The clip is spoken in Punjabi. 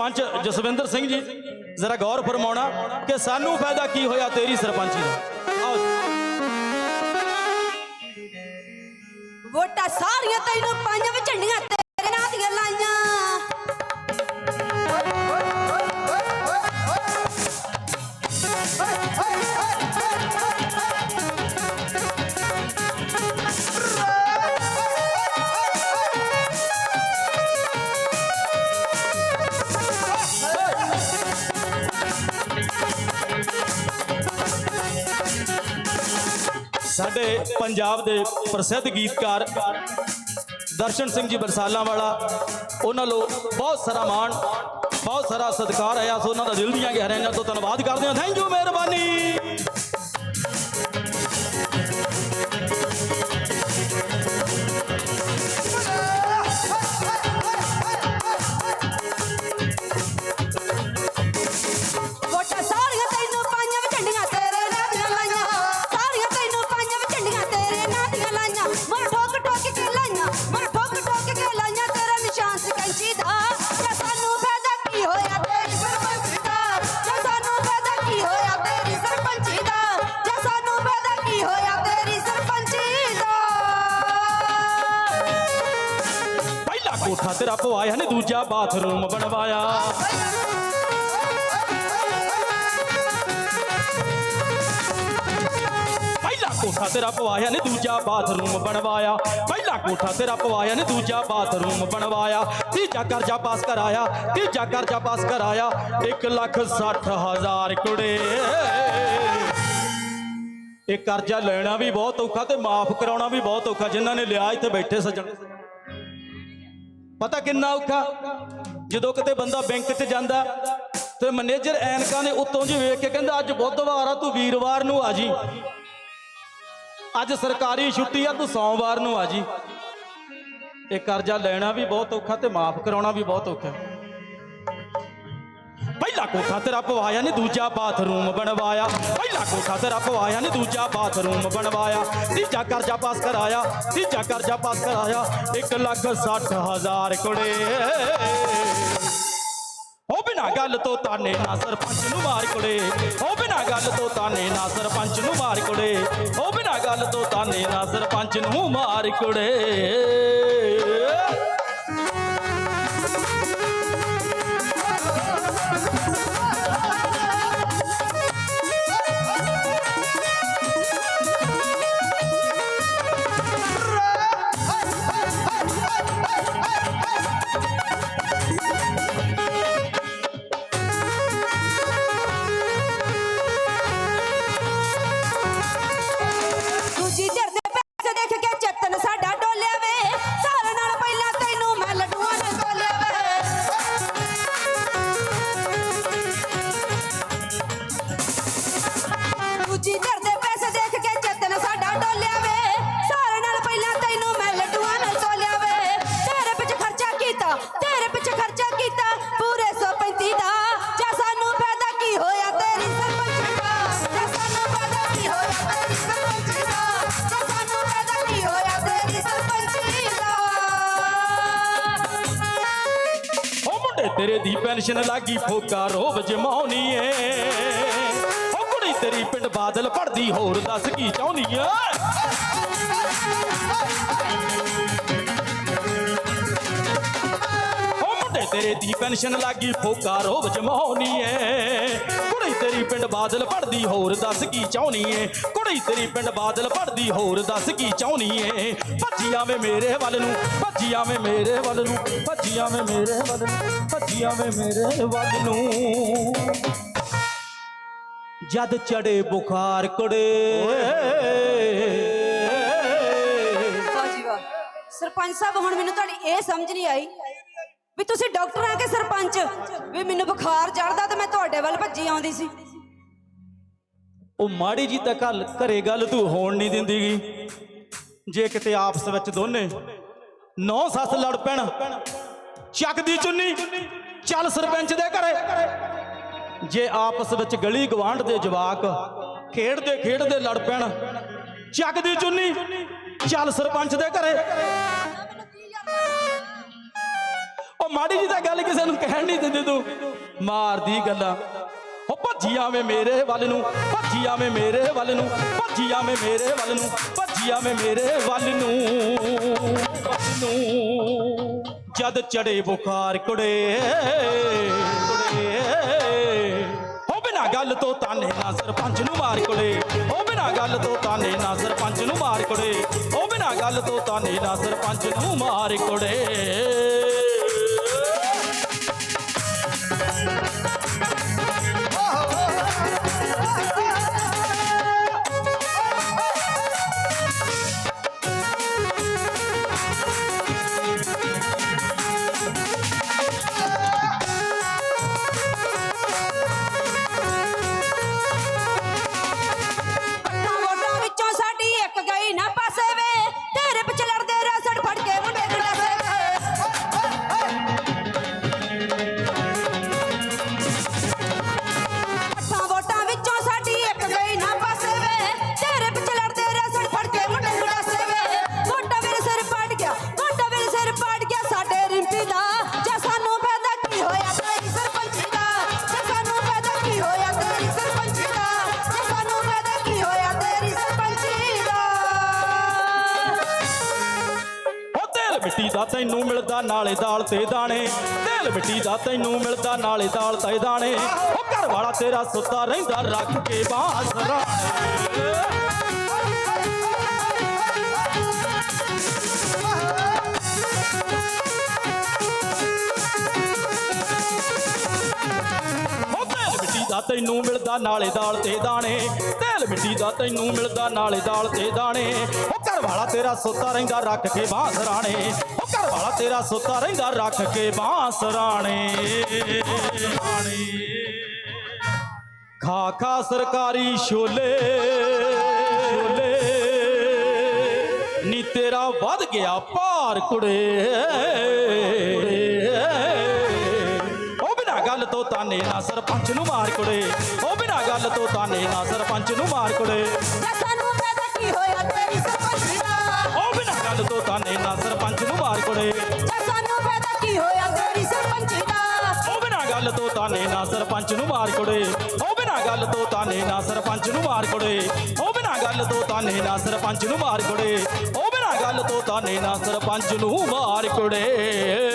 ਸਰਪੰਚ ਜਸਵਿੰਦਰ ਸਿੰਘ ਜੀ, ਜ਼ਰਾ ਗੌਰ ਫਰਮਾਉਣਾ ਕਿ ਸਾਨੂੰ ਫਾਇਦਾ ਕੀ ਹੋਇਆ ਤੇਰੀ ਸਰਪੰਚੀ ਦਾ? ਆਓ ਵੋਟਾਂ ਸਾਰੀਆਂ ਤੈਨੂੰ ਪਾਈਆਂ ਝੰਡੀਆਂ ਸਾਡੇ ਪੰਜਾਬ ਦੇ ਪ੍ਰਸਿੱਧ ਗੀਤਕਾਰ ਦਰਸ਼ਨ ਸਿੰਘ ਜੀ ਬਰਸਾਲਾਂ ਵਾਲਾ, ਉਹਨਾਂ ਲੋ ਬਹੁਤ ਸਾਰਾ ਮਾਣ, ਬਹੁਤ ਸਾਰਾ ਸਤਿਕਾਰ ਆਇਆ ਸੋ, ਉਹਨਾਂ ਦਾ ਦਿਲ ਦੀਆਂ ਗਹਿਰਾਈਆਂ ਤੋਂ ਧੰਨਵਾਦ ਕਰਦੇ ਹਾਂ। ਥੈਂਕ ਯੂ, ਮਿਹਰਬਾਨੀ। ਕੈਂਚੀ ਦਾ ਜੇ ਸਾਨੂੰ ਫਾਇਦਾ ਕੀ ਹੋਇਆ ਤੇਰੀ ਸਰਪੰਚੀ ਦਾ? ਜੇ ਸਾਨੂੰ ਫਾਇਦਾ ਕੀ ਹੋਇਆ ਤੇਰੀ ਸਰਪੰਚੀ ਦਾ? ਜੇ ਸਾਨੂੰ ਫਾਇਦਾ ਕੀ ਹੋਇਆ ਤੇਰੀ ਸਰਪੰਚੀ ਦਾ? ਪਹਿਲਾ ਕੋਠਾ ਤੇਰਾ ਪਵਾਇਆ ਨੇ ਦੂਜਾ ਬਾਥਰੂਮ ਬਣਵਾਇਆ। ਕੋਠਾ ਤੇਰਾ ਪਵਾਇਆ ਨੇ ਦੂਜਾ ਬਾਥਰੂਮ ਬਣਵਾਇਆ। ਪਹਿਲਾ ਕੋਠਾ ਤੇਰਾ ਪਵਾਇਆ ਨੇ ਦੂਜਾ ਬਾਥਰੂਮ ਬਣਵਾਇਆ। ਤੀਜਾ ਕਰਜ਼ਾ ਪਾਸ ਕਰਾਇਆ, ਤੀਜਾ ਕਰਜ਼ਾ ਪਾਸ ਕਰਾਇਆ। 1 ਲੱਖ 60 ਹਜ਼ਾਰ ਕੁੜੇ। ਇਹ ਕਰਜ਼ਾ ਲੈਣਾ ਵੀ ਬਹੁਤ ਔਖਾ ਤੇ ਮਾਫ ਕਰਾਉਣਾ ਵੀ ਬਹੁਤ ਔਖਾ, ਜਿਨ੍ਹਾਂ ਨੇ ਲਿਆ ਇੱਥੇ ਬੈਠੇ ਸੱਜਣ। ਪਤਾ ਕਿੰਨਾ ਔਖਾ? ਜਦੋਂ ਕਿਤੇ ਬੰਦਾ ਬੈਂਕ 'ਚ ਜਾਂਦਾ ਤੇ ਮੈਨੇਜਰ ਐਨਕਾਂ ਨੇ ਉੱਤੋਂ ਜੀ ਵੇਖ ਕੇ ਕਹਿੰਦਾ, ਅੱਜ ਬੁੱਧਵਾਰ ਆ, ਤੂੰ ਵੀਰਵਾਰ ਨੂੰ ਆ ਜੀ। ਅੱਜ ਸਰਕਾਰੀ ਛੁੱਟੀ ਆ, ਤੂੰ ਸੋਮਵਾਰ ਨੂੰ ਆ ਜੀ। ਇਹ ਕਰਜ਼ਾ ਲੈਣਾ ਵੀ ਬਹੁਤ ਔਖਾ ਤੇ ਮਾਫ ਕਰਾਉਣਾ ਵੀ ਬਹੁਤ ਔਖਾ। ਪਹਿਲਾ ਕੋਠਾ ਤੇਰਾ ਪਵਾਇਆ ਨੇ, ਦੂਜਾ ਬਾਥਰੂਮ ਬਣਵਾਇਆ। ਪਹਿਲਾ ਕੋਠਾ ਤੇਰਾ ਪਵਾਇਆ ਨੇ, ਦੂਜਾ ਬਾਥਰੂਮ ਬਣਵਾਇਆ। ਤੀਜਾ ਕਰਜ਼ਾ ਪਾਸ ਕਰਾਇਆ, ਤੀਜਾ ਕਰਜ਼ਾ ਪਾਸ ਕਰਾਇਆ। 1 ਲੱਖ 60 ਹਜ਼ਾਰ ਕੁੜੇ। ਬਿਨਾ ਗੱਲ ਤੋਂ ਤਾਨੇ ਨਾ ਸਰਪੰਚ ਨੂੰ ਮਾਰ ਕੁੜੇ। ਉਹ ਬਿਨਾ ਗੱਲ ਤੋਂ ਤਾਨੇ ਨਾ ਸਰਪੰਚ ਨੂੰ ਮਾਰ ਕੁੜੇ। ਉਹ ਬਿਨਾ ਗੱਲ ਤੋਂ ਤਾਨੇ ਨਾ ਸਰਪੰਚ ਨੂੰ ਮਾਰ ਕੁੜੇ। ਤੇਰੇ ਦੀ ਪੈਨਸ਼ਨ ਲਾਗੀ ਫੋਕਾ ਰੋਬ ਜਮਾਉਣੀ ਏ ਓ ਕੁੜੀ ਤੇਰੀ ਪਿੰਡ ਬਾਦਲ ਪੜਦੀ ਹੋਰ ਦੱਸ ਕੀ ਚਾਹੁੰਦੀ ਏ? ਓ ਮੁੰਡੇ ਤੇਰੇ ਦੀ ਪੈਨਸ਼ਨ ਲਾਗੀ, ਫੋਕਾ ਰੋਬ ਜਮਾਉਣੀ ਏ ਕੁੜੀ ਤੇਰੀ ਪਿੰਡ ਬਾਦਲ ਪੜਦੀ ਹੋਰ ਦੱਸ ਕੀ ਚਾਹੁੰਦੀ ਏ? ਕੁੜੀ ਤੇਰੀ ਪਿੰਡ ਬਾਦਲ ਪੜਦੀ ਹੋਰ ਦੱਸ ਕੀ ਚਾਹੁੰਦੀ ਏ? ਭੱਜੀ ਆਵੇਂ ਮੇਰੇ ਵੱਲ ਨੂੰ, ਭੱਜੀ ਆਵੇਂ ਮੇਰੇ ਵੱਲ ਨੂੰ, ਭੱਜੀ ਆਵੇਂ ਮੇਰੇ ਵੱਲ ਨੂੰ, ਭੱਜੀ ਆਵੇਂ ਮੇਰੇ ਵੱਲ ਨੂੰ। ਜਦ ਚੜੇ ਬੁਖਾਰ ਕੁੜੇ। ਵਾਹ ਜੀ ਵਾਹ। ਸਰਪੰਚ ਸਾਹਿਬ, ਹੁਣ ਮੈਨੂੰ ਤੁਹਾਡੀ ਇਹ ਸਮਝ ਨਹੀਂ ਆਈ। ਵੀ ਤੁਸੀਂ ਡਾਕਟਰ ਆ ਕੇ ਸਰਪੰਚ। ਵੀ ਮੈਨੂੰ ਬੁਖਾਰ ਚੜਦਾ ਤੇ ਮੈਂ ਤੁਹਾਡੇ ਵੱਲ ਭੱਜੀ ਆਉਂਦੀ ਸੀ। ਉਹ ਮਾੜੀ ਜੀ ਤਾਂ ਕੱਲ ਘਰੇ ਗੱਲ ਤੂੰ ਹੋਣ ਨਹੀਂ ਦਿੰਦੀਗੀ ਜੇ ਕਿਤੇ ਆਪਸ ਵਿੱਚ ਦੋਨੇ ਨੌ ਸੱਸ ਲੜ ਪੈਣ ਚੱਕਦੀ ਚੁੰਨੀ, ਚੱਲ ਸਰਪੰਚ ਦੇ ਘਰੇ। ਜੇ ਆਪਸ ਵਿੱਚ ਗਲੀ ਗਵਾਂਢ ਦੇ ਜਵਾਕ ਖੇਡਦੇ ਖੇਡਦੇ ਲੜ ਪੈਣ ਚੱਕਦੀ ਚੁੰਨੀ, ਚੱਲ ਸਰਪੰਚ ਦੇ ਘਰੇ। ਮਾੜੀ ਜੀ ਤਾਂ ਗੱਲ ਕਿਸੇ ਨੂੰ ਕਹਿਣ ਨਹੀਂ ਦਿੰਦੇ ਤੂੰ। ਮਾਰਦੀ ਗੱਲਾਂ। ਉਹ ਭੱਜੀ ਆਵੇਂ ਮੇਰੇ ਵੱਲ ਨੂੰ, ਭੱਜੀ ਆਵੇਂ ਮੇਰੇ ਵੱਲ ਨੂੰ, ਭੱਜੀ ਆਵੇਂ ਮੇਰੇ ਵੱਲ ਨੂੰ, ਭੱਜੀ ਆਵੇਂ ਮੇਰੇ ਵੱਲ ਨੂੰ ਨੂੰ ਜਦ ਚੜੇ ਬੁਖਾਰ ਕੁੜੇ ਕੁੜੇ। ਉਹ ਬਿਨਾ ਗੱਲ ਤੋਂ ਤਾਨੇ ਨਾ ਸਰਪੰਚ ਨੂੰ ਮਾਰ ਕੁੜੇ। ਉਹ ਬਿਨਾ ਗੱਲ ਤੋਂ ਤਾਨੇ ਨਾ ਸਰਪੰਚ ਨੂੰ ਮਾਰ ਕੁੜੇ। ਉਹ ਬਿਨਾ ਗੱਲ ਤੋਂ ਤਾਨੇ ਨਾ ਸਰਪੰਚ ਨੂੰ ਮਾਰ ਕੁੜੇ। ਮਿੱਟੀ ਦਾ ਤੈਨੂੰ ਮਿਲਦਾ ਨਾਲੇ ਦਾਲ ਤੇ ਦਾਣੇ। ਤੇਲ ਮਿੱਟੀ ਦਾ ਤੈਨੂੰ ਮਿਲਦਾ ਨਾਲੇ ਦਾਲ ਤੇ ਦਾਣੇ। ਉਹ ਘਰ ਵਾਲਾ ਤੇਰਾ ਸੁੱਤਾ ਰਹਿੰਦਾ, ਰੱਖ ਕੇ ਬਾਂਸ ਦਾ ਤੈਨੂੰ ਮਿਲਦਾ ਨਾਲੇ ਦਾਲ ਤੇ ਦਾਣੇ। ਤੇਲ ਮਿੱਟੀ ਦਾ ਤੈਨੂੰ ਮਿਲਦਾ ਨਾਲੇ ਦਾਲ ਤੇ ਦਾਣੇ। ਘਰ ਵਾਲਾ ਤੇਰਾ ਸੁੱਤਾ ਰਹਿੰਦਾ ਰੱਖ ਕੇ ਬਾਂਸ ਰਾਣੇ। ਉਹ ਘਰ ਵਾਲਾ ਤੇਰਾ ਸੁੱਤਾ ਰਹਿੰਦਾ ਰੱਖ ਕੇ ਬਾਂਸ ਰਾਣੇ। ਖਾ ਖਾ ਸਰਕਾਰੀ ਛੋਲੇ। ਛੋਲੇ। ਨੀ ਤੇਰਾ ਵੱਧ ਗਿਆ ਭਾਰ ਕੁੜੇ। ਉਹ ਬਿਨਾ ਗੱਲ ਤੋਂ ਤਾਨੇ ਨਾ ਸਰਪੰਚ ਨੂੰ ਮਾਰ ਕੁੜੇ। ਉਹ ਬਿਨਾ ਗੱਲ ਤੋਂ ਤਾਨੇ ਨਾ ਸਰਪੰਚ ਨੂੰ ਮਾਰ ਕੁੜੇ। ਸਾਨੂੰ ਫਾਇਦਾ ਕੀ ਹੋਇਆ ਗੱਲ ਤੋਂ ਤਾਨੇ ਨਾ ਸਰਪੰਚ ਨੂੰ ਮਾਰ ਕੁੜੇ ਸਾਨੂੰ ਫਾਇਦਾ ਕੀ ਹੋਇਆ ਤੇਰੀ ਸਰਪੰਚੀ ਦਾ? ਉਹ ਬਿਨਾ ਗੱਲ ਤੋਂ ਤਾਨੇ ਨਾ ਸਰਪੰਚ ਨੂੰ ਮਾਰ ਕੁੜੇ ਉਹ ਬਿਨਾ ਗੱਲ ਤੋਂ ਤਾਨੇ ਨਾ ਸਰਪੰਚ ਨੂੰ ਮਾਰ ਕੁੜੇ ਉਹ ਬਿਨਾ ਗੱਲ ਤੋਂ ਤਾਨੇ ਨਾ ਸਰਪੰਚ ਨੂੰ ਮਾਰ ਕੁੜੇ ਉਹ ਬਿਨਾ ਗੱਲ ਤੋਂ ਤਾਨੇ ਨਾ ਸਰਪੰਚ ਨੂੰ ਮਾਰ ਕੁੜੇ